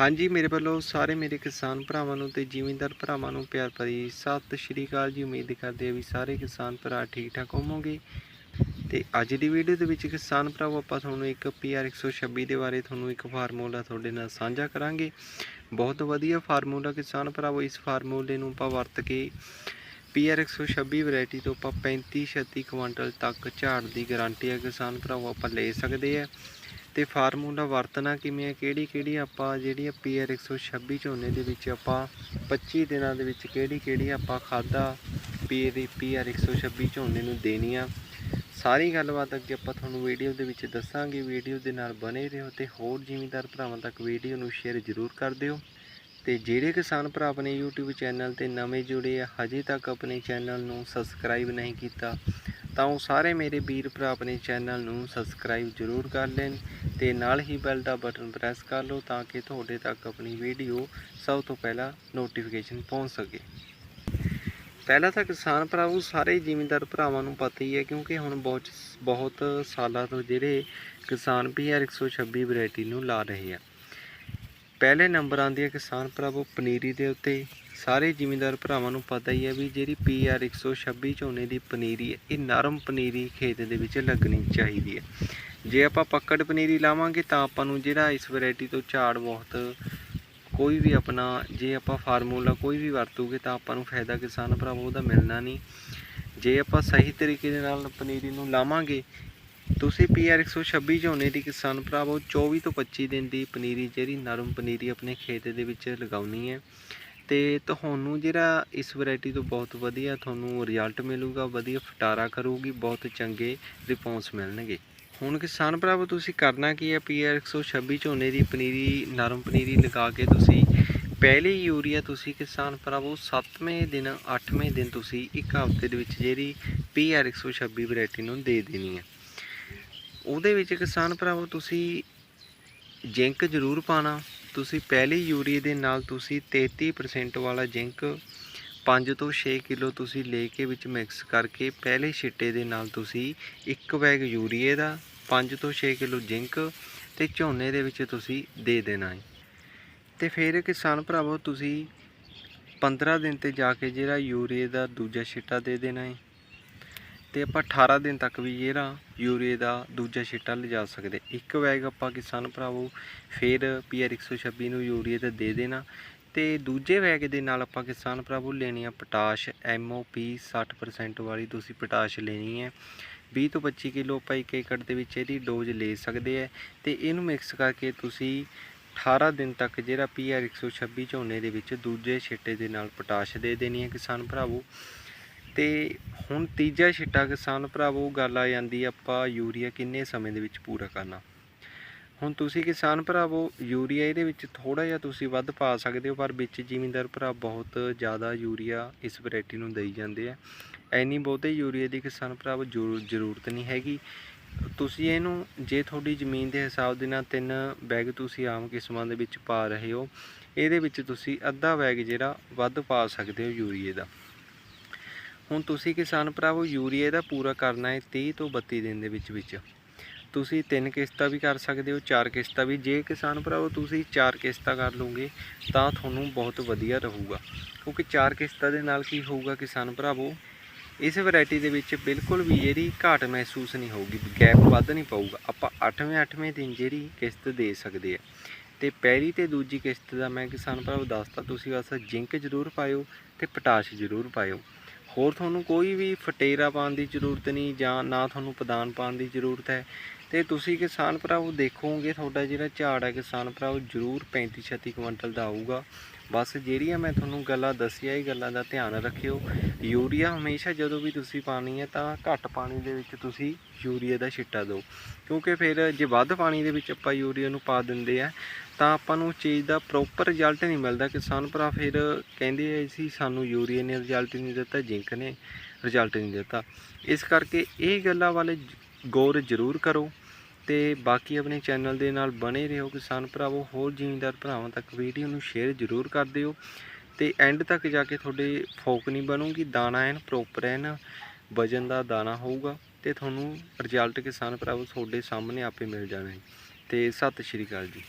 ਹਾਂਜੀ, ਮੇਰੇ ਵੱਲੋਂ ਸਾਰੇ ਮੇਰੇ ਕਿਸਾਨ ਭਰਾਵਾਂ ਨੂੰ ਤੇ ਜ਼ਿਮੀਂਦਾਰ ਭਰਾਵਾਂ ਨੂੰ ਪਿਆਰ ਭਰੀ ਸਤਿ ਸ਼੍ਰੀ ਅਕਾਲ ਜੀ। ਉਮੀਦ ਕਰਦੇ ਆ ਵੀ ਸਾਰੇ ਕਿਸਾਨ ਭਰਾ ਠੀਕ ਠਾਕ ਹੋਵੋਗੇ। ਤੇ ਅੱਜ ਦੀ ਵੀਡੀਓ ਦੇ ਵਿੱਚ ਕਿਸਾਨ ਭਰਾਵੋ, ਆਪਾਂ ਤੁਹਾਨੂੰ ਇੱਕ PR 126 ਦੇ ਬਾਰੇ ਤੁਹਾਨੂੰ ਇੱਕ ਫਾਰਮੂਲਾ ਤੁਹਾਡੇ ਨਾਲ ਸਾਂਝਾ ਕਰਾਂਗੇ। ਬਹੁਤ ਵਧੀਆ ਫਾਰਮੂਲਾ ਕਿਸਾਨ ਭਰਾਵੋ, ਇਸ ਫਾਰਮੂਲੇ ਨੂੰ ਆਪਾਂ ਵਰਤ ਕੇ PR 126 ਵੈਰਾਈਟੀ ਤੋਂ ਆਪਾਂ 35 36 ਕੁਇੰਟਲ ਤੱਕ ਝਾੜ ਦੀ ਗਾਰੰਟੀ ਹੈ ਕਿਸਾਨ ਭਰਾਵੋ, ਆਪਾਂ ਲੈ ਸਕਦੇ ਆ। ਤੇ ਫਾਰਮੂਲਾ ਵਰਤਣਾ ਕਿਵੇਂ ਹੈ? ਕਿਹੜੀ ਕਿਹੜੀ ਆਪਾਂ ਜਿਹੜੀ PR 126 ਝੋਨੇ ਦੇ ਵਿੱਚ ਆਪਾਂ 25 ਦਿਨਾਂ ਦੇ ਵਿੱਚ ਕਿਹੜੀ ਕਿਹੜੀ ਆਪਾਂ ਖਾਦਾ PR 126 ਝੋਨੇ ਨੂੰ ਦੇਣੀ ਆ? ਸਾਰੀ ਗੱਲਬਾਤ ਅੱਗੇ ਆਪਾਂ ਤੁਹਾਨੂੰ ਵੀਡੀਓ ਦੇ ਵਿੱਚ ਦੱਸਾਂਗੇ। ਵੀਡੀਓ ਦੇ ਨਾਲ ਬਣੇ ਰਹੋ ਤੇ ਹੋਰ ਜ਼ਿਮੀਂਦਾਰ ਭਰਾਵਾਂ ਤੱਕ ਵੀਡੀਓ ਨੂੰ ਸ਼ੇਅਰ ਜ਼ਰੂਰ ਕਰ ਦਿਓ। ਤੇ ਜਿਹੜੇ ਕਿਸਾਨ ਭਰਾ ਆਪਣੇ YouTube ਚੈਨਲ ਤੇ ਨਵੇਂ ਜੁੜੇ ਆ, ਹਜੇ ਤੱਕ ਆਪਣੇ ਚੈਨਲ ਨੂੰ ਸਬਸਕ੍ਰਾਈਬ ਨਹੀਂ ਕੀਤਾ ਤਾਂ ਉਹ ਸਾਰੇ ਮੇਰੇ ਵੀਰ ਭਰਾ ਆਪਣੇ ਚੈਨਲ ਨੂੰ ਸਬਸਕ੍ਰਾਈਬ ਜ਼ਰੂਰ ਕਰ ਲੈਣ ਤੇ ਨਾਲ ਹੀ ਬੈਲ ਦਾ ਬਟਨ ਪ੍ਰੈਸ ਕਰ ਲਓ ਤਾਂ ਕਿ ਤੁਹਾਡੇ ਤੱਕ ਆਪਣੀ ਵੀਡੀਓ ਸਭ ਤੋਂ ਪਹਿਲਾਂ ਨੋਟੀਫਿਕੇਸ਼ਨ ਪਹੁੰਚ ਸਕੇ। ਪਹਿਲਾਂ ਤਾਂ ਕਿਸਾਨ ਭਰਾਵੋ, ਸਾਰੇ ਜ਼ਿਮੀਂਦਾਰ ਭਰਾਵਾਂ ਨੂੰ ਪਤਾ ਹੀ ਹੈ ਕਿਉਂਕਿ ਹੁਣ ਬਹੁਤ ਬਹੁਤ ਸਾਲਾਂ ਤੋਂ ਜਿਹੜੇ ਕਿਸਾਨ PR 126 ਵੈਰਾਈਟੀ ਨੂੰ ਲਾ ਰਹੇ ਆ। ਪਹਿਲੇ ਨੰਬਰ ਆਉਂਦੀ ਹੈ ਕਿਸਾਨ ਭਰਾਵੋ, ਪਨੀਰੀ ਦੇ ਉੱਤੇ ਸਾਰੇ ਜ਼ਿਮੀਂਦਾਰ ਭਰਾਵਾਂ ਨੂੰ ਪਤਾ ਹੀ ਹੈ ਵੀ ਜਿਹੜੀ PR 126 ਝੋਨੇ ਦੀ ਪਨੀਰੀ ਹੈ, ਇਹ ਨਰਮ ਪਨੀਰੀ ਖੇਤ ਦੇ ਵਿੱਚ ਲੱਗਣੀ ਚਾਹੀਦੀ ਹੈ। ਜੇ ਆਪਾਂ ਪੱਕੜ ਪਨੀਰੀ ਲਾਵਾਂਗੇ ਤਾਂ ਆਪਾਂ ਨੂੰ ਜਿਹੜਾ ਇਸ ਵੈਰਾਈਟੀ ਤੋਂ ਝਾੜ ਬਹੁਤ ਕੋਈ ਵੀ ਆਪਣਾ, ਜੇ ਆਪਾਂ ਫਾਰਮੂਲਾ ਕੋਈ ਵੀ ਵਰਤੂਗੇ ਤਾਂ ਆਪਾਂ ਨੂੰ ਫਾਇਦਾ ਕਿਸਾਨ ਭਰਾਵੋ ਉਹਦਾ ਮਿਲਣਾ ਨਹੀਂ। ਜੇ ਆਪਾਂ ਸਹੀ ਤਰੀਕੇ ਦੇ ਨਾਲ ਪਨੀਰੀ ਨੂੰ ਲਾਵਾਂਗੇ, ਤੁਸੀਂ PR 126 ਝੋਨੇ ਦੀ ਕਿਸਾਨ ਭਰਾਵੋ 24 ਤੋਂ 25 ਦਿਨ ਦੀ ਪਨੀਰੀ ਜਿਹੜੀ ਨਰਮ ਪਨੀਰੀ ਆਪਣੇ ਖੇਤ ਦੇ ਵਿੱਚ ਲਗਾਉਣੀ ਹੈ। ਤੇ ਤੁਹਾਨੂੰ ਜਿਹੜਾ ਇਸ ਵੈਰਾਈਟੀ ਤੋਂ ਬਹੁਤ ਵਧੀਆ ਤੁਹਾਨੂੰ ਰਿਜ਼ਲਟ ਮਿਲੂਗਾ, ਵਧੀਆ ਫਟਾਰਾ ਕਰੂਗੀ, ਬਹੁਤ ਚੰਗੇ ਰਿਸਪੌਂਸ ਮਿਲਣਗੇ। ਹੁਣ ਕਿਸਾਨ ਭਰਾਵੋ, ਤੁਸੀਂ ਕਰਨਾ ਕੀ ਹੈ? PR 126 ਝੋਨੇ ਦੀ ਪਨੀਰੀ, ਨਰਮ ਪਨੀਰੀ ਲਗਾ ਕੇ ਤੁਸੀਂ ਪਹਿਲੀ ਯੂਰੀਆ ਤੁਸੀਂ ਕਿਸਾਨ ਭਰਾਵੋ 7ਵੇਂ ਦਿਨ 8ਵੇਂ ਦਿਨ ਤੁਸੀਂ ਇੱਕ ਹਫ਼ਤੇ ਦੇ ਵਿੱਚ ਜਿਹੜੀ PR 126 ਵੈਰਾਈਟੀ ਨੂੰ ਦੇ ਦੇਣੀ ਹੈ। ਉਹਦੇ ਵਿੱਚ ਕਿਸਾਨ ਭਰਾਵੋ, ਤੁਸੀਂ ਜ਼ਿੰਕ ਜ਼ਰੂਰ ਪਾਣਾ ਤੁਸੀਂ ਪਹਿਲੀ ਯੂਰੀਏ ਦੇ ਨਾਲ ਤੁਸੀਂ 33% ਵਾਲਾ ਜ਼ਿੰਕ 5 ਤੋਂ 6 ਕਿਲੋ ਤੁਸੀਂ ਲੈ ਕੇ ਵਿੱਚ ਮਿਕਸ ਕਰਕੇ ਪਹਿਲੇ ਛਿੱਟੇ ਦੇ ਨਾਲ ਤੁਸੀਂ ਇੱਕ ਬੈਗ ਯੂਰੀਏ ਦਾ 5 ਤੋਂ 6 ਕਿਲੋ ਜ਼ਿੰਕ ਤੇ ਝੋਨੇ ਦੇ ਵਿੱਚ ਤੁਸੀਂ ਦੇ ਦੇਣਾ ਹੈ। ਤੇ ਫਿਰ ਕਿਸਾਨ ਭਰਾਵੋ ਤੁਸੀਂ 15 ਦਿਨ ਤੇ ਜਾ ਕੇ ਜਿਹੜਾ ਯੂਰੀਏ ਦਾ ਦੂਜਾ ਛਿੱਟਾ ਦੇ ਦੇਣਾ ਹੈ। ਤੇ ਆਪਾਂ 18 ਦਿਨ ਤੱਕ ਵੀ ਜਿਹੜਾ ਯੂਰੀਏ ਦਾ ਦੂਜਾ ਛਿੱਟਾ ਲਿਜਾ ਸਕਦੇ। ਇੱਕ ਬੈਗ ਆਪਾਂ ਕਿਸਾਨ ਭਰਾਵੋ, ਫਿਰ PR 126 ਨੂੰ ਯੂਰੀਏ ਦਾ ਦੇ ਦੇਣਾ। ਤੇ ਦੂਜੇ ਬੈਗ ਦੇ ਨਾਲ ਆਪਾਂ ਕਿਸਾਨ ਭਰਾਵੋ ਲੈਣੀ ਆ ਪੋਟਾਸ਼ MOP 60% ਵਾਲੀ ਤੁਸੀਂ ਪੋਟਾਸ਼ ਲੈਣੀ ਹੈ। 20 ਤੋਂ 25 ਕਿਲੋ ਆਪਾਂ ਇੱਕ ਏਕੜ ਦੇ ਵਿੱਚ ਇਹਦੀ ਡੋਜ਼ ਲੈ ਸਕਦੇ ਆ ਤੇ ਇਹਨੂੰ ਮਿਕਸ ਕਰਕੇ ਤੁਸੀਂ 18 ਦਿਨ ਤੱਕ ਜਿਹੜਾ PR 126 ਝੋਨੇ ਦੇ ਵਿੱਚ ਦੂਜੇ ਛਿੱਟੇ ਦੇ ਨਾਲ ਪੋਟਾਸ਼ ਦੇ ਦੇਣੀ ਹੈ ਕਿਸਾਨ ਭਰਾਵੋ। ਤੇ ਹੁਣ ਤੀਜਾ ਛਿੱਟਾ ਕਿਸਾਨ ਭਰਾਵੋ ਗੱਲ ਆ ਜਾਂਦੀ ਆਪਾਂ ਯੂਰੀਆ ਕਿੰਨੇ ਸਮੇਂ ਦੇ ਵਿੱਚ ਪੂਰਾ ਕਰਨਾ। ਹੁਣ ਤੁਸੀਂ ਕਿਸਾਨ ਭਰਾਵੋ ਯੂਰੀਆ ਇਹਦੇ ਵਿੱਚ ਥੋੜਾ ਜਿਹਾ ਤੁਸੀਂ ਵੱਧ ਪਾ ਸਕਦੇ ਹੋ, ਪਰ ਵਿੱਚ ਜ਼ਿਮੀਂਦਾਰ ਭਰਾ ਬਹੁਤ ਜ਼ਿਆਦਾ ਯੂਰੀਆ ਇਸ ਵੈਰਾਈਟੀ ਨੂੰ ਦੇਈ ਜਾਂਦੇ ਆ। ਐਨੀ ਬਹੁਤੇ ਯੂਰੀਆ ਦੀ ਕਿਸਾਨ ਭਰਾਵੋ ਜ਼ਰੂ- ਜ਼ਰੂਰਤ ਨਹੀਂ ਹੈਗੀ। ਤੁਸੀਂ ਇਹਨੂੰ, ਜੇ ਤੁਹਾਡੀ ਜ਼ਮੀਨ ਦੇ ਹਿਸਾਬ ਦੇ ਨਾਲ ਤਿੰਨ ਬੈਗ ਤੁਸੀਂ ਆਮ ਕਿਸਮਾਂ ਦੇ ਵਿੱਚ ਪਾ ਰਹੇ ਹੋ, ਇਹਦੇ ਵਿੱਚ ਤੁਸੀਂ ਅੱਧਾ ਬੈਗ ਜਿਹੜਾ ਵੱਧ ਪਾ ਸਕਦੇ ਹੋ ਯੂਰੀਏ ਦਾ। ਹੁਣ ਤੁਸੀਂ ਕਿਸਾਨ ਭਰਾਵੋ, ਯੂਰੀਏ ਦਾ ਪੂਰਾ ਕਰਨਾ ਹੈ 30 ਤੋਂ 32 ਦਿਨ ਦੇ ਵਿੱਚ ਵਿੱਚ। ਤੁਸੀਂ ਤਿੰਨ ਕਿਸ਼ਤਾਂ ਵੀ ਕਰ ਸਕਦੇ ਹੋ, ਚਾਰ ਕਿਸ਼ਤਾਂ ਵੀ। ਜੇ ਕਿਸਾਨ ਭਰਾਵੋ, ਤੁਸੀਂ ਚਾਰ ਕਿਸ਼ਤਾਂ ਕਰ ਲਓਗੇ, ਤਾਂ ਤੁਹਾਨੂੰ ਬਹੁਤ ਵਧੀਆ ਰਹੂਗਾ। ਕਿਉਂਕਿ ਚਾਰ ਕਿਸ਼ਤਾਂ ਦੇ ਨਾਲ ਕੀ ਹੋਊਗਾ ਕਿਸਾਨ ਭਰਾਵੋ, ਇਸ ਵੈਰਾਈਟੀ ਦੇ ਵਿੱਚ ਬਿਲਕੁਲ ਵੀ ਜਿਹੜੀ ਘਾਟ ਮਹਿਸੂਸ ਨਹੀਂ ਹੋਊਗੀ, ਗੈਪ ਵੱਧ ਨਹੀਂ ਪਊਗਾ। ਆਪਾਂ 8ਵੇਂ 8ਵੇਂ ਦਿਨ ਜਿਹੜੀ ਕਿਸ਼ਤ ਦੇ ਸਕਦੇ ਆ। ਤੇ ਪਹਿਲੀ ਤੇ ਦੂਜੀ ਕਿਸ਼ਤ ਦਾ ਮੈਂ ਕਿਸਾਨ ਭਰਾਵੋ ਦੱਸਤਾ, ਤੁਸੀਂ ਬਸ ਜ਼ਿੰਕ ਜ਼ਰੂਰ ਪਾਇਓ ਤੇ ਪੋਟਾਸ਼ ਜ਼ਰੂਰ ਪਾਇਓ। ਹੋਰ ਤੁਹਾਨੂੰ ਕੋਈ ਵੀ ਫਟੇਰਾ ਪਾਉਣ ਦੀ ਜ਼ਰੂਰਤ ਨਹੀਂ ਜਾਂ ਨਾ ਤੁਹਾਨੂੰ ਪਦਾਨ ਪਾਉਣ ਦੀ ਜ਼ਰੂਰਤ ਹੈ। ਤੇ ਤੁਸੀਂ ਕਿਸਾਨ ਭਰਾਵੋ ਦੇਖੋਗੇ, ਤੁਹਾਡਾ ਜਿਹੜਾ ਝਾੜ ਹੈ ਕਿਸਾਨ ਭਰਾਵੋ ਜ਼ਰੂਰ 35 36 ਕੁਇੰਟਲ ਦਾ ਆਊਗਾ। ਬਸ ਜਿਹੜੀਆਂ ਮੈਂ ਤੁਹਾਨੂੰ ਗੱਲਾਂ ਦੱਸੀਆਂ, ਇਹ ਗੱਲਾਂ ਦਾ ਧਿਆਨ ਰੱਖਿਓ। ਯੂਰੀਆ ਹਮੇਸ਼ਾ ਜਦੋਂ ਵੀ ਤੁਸੀਂ ਪਾਣੀ ਹੈ ਤਾਂ ਘੱਟ ਪਾਣੀ ਦੇ ਵਿੱਚ ਤੁਸੀਂ ਯੂਰੀਆ ਦਾ ਛਿੱਟਾ ਦਿਓ। ਕਿਉਂਕਿ ਫਿਰ ਜੇ ਵੱਧ ਪਾਣੀ ਦੇ ਵਿੱਚ ਆਪਾਂ ਯੂਰੀਆ ਨੂੰ ਪਾ ਦਿੰਦੇ ਆ, ਤਾਂ ਆਪਾਂ ਨੂੰ ਚੀਜ਼ ਦਾ ਪ੍ਰੋਪਰ ਰਿਜ਼ਲਟ ਨਹੀਂ ਮਿਲਦਾ। ਕਿਸਾਨ ਭਰਾ ਫਿਰ ਕਹਿੰਦੇ ਆ ਸੀ ਸਾਨੂੰ ਯੂਰੀਆ ਨੇ ਰਿਜ਼ਲਟ ਨਹੀਂ ਦਿੱਤਾ, ਜ਼ਿੰਕ ਨੇ ਰਿਜ਼ਲਟ ਨਹੀਂ ਦਿੱਤਾ। ਇਸ ਕਰਕੇ ਇਹ ਗੱਲਾਂ ਵਾਲੇ ਗੌਰ ਜ਼ਰੂਰ ਕਰੋ ਤੇ ਬਾਕੀ ਆਪਣੇ ਚੈਨਲ ਦੇ ਨਾਲ ਬਣੇ ਰਹੋ ਕਿਸਾਨ ਭਰਾਵੋ, ਹੋਰ ਜ਼ਿਮੀਂਦਾਰ ਭਰਾਵਾਂ ਤੱਕ ਵੀਡੀਓ ਨੂੰ ਸ਼ੇਅਰ ਜ਼ਰੂਰ ਕਰ ਦਿਓ ਤੇ ਐਂਡ ਤੱਕ ਜਾ ਕੇ ਤੁਹਾਡੇ ਫੋਕ ਨਹੀਂ ਬਣੂਗੀ, ਦਾਣਾ ਐਨ ਪ੍ਰੋਪਰ ਐਨ ਵਜਨ ਦਾ ਦਾਣਾ ਹੋਊਗਾ ਤੇ ਤੁਹਾਨੂੰ ਰਿਜ਼ਲਟ ਕਿਸਾਨ ਭਰਾਵੋ ਤੁਹਾਡੇ ਸਾਹਮਣੇ ਆਪੇ ਮਿਲ ਜਾਣਾ ਹੈ ਤੇ ਸਤਿ ਸ਼੍ਰੀ ਅਕਾਲ ਜੀ।